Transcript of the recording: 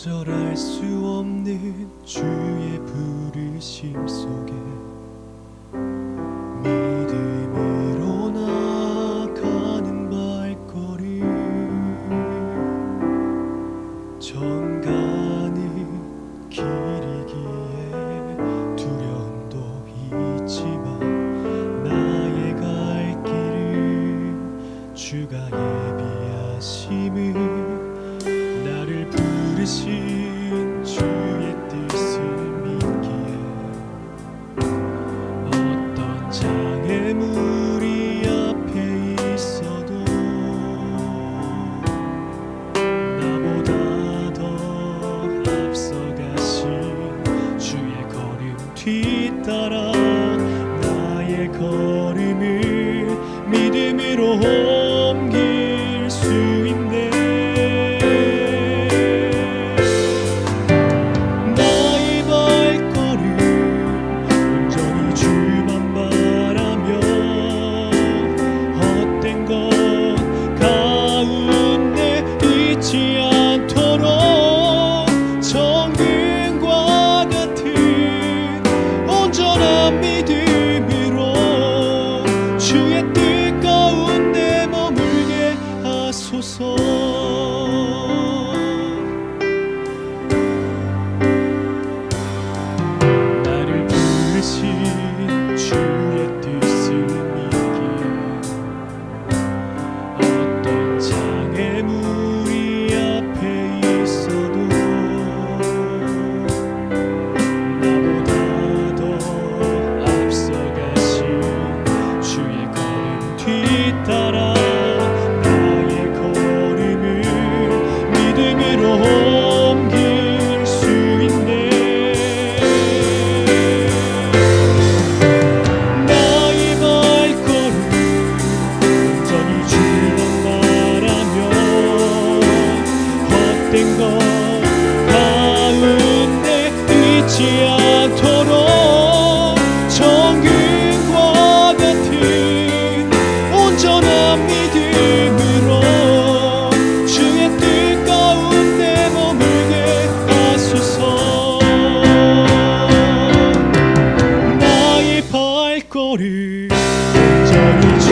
거절할 수 없는 주의 부르심 속에 믿음으로 나가는 발걸음 정가는 길이기에 두려움도 있지만 나의 갈 길은 주가 걸음을 믿음으로 옮길 수 있네. 나의 발걸음 온전히 주만 바라며 헛된 것 가운데 있지 않 Oh. reach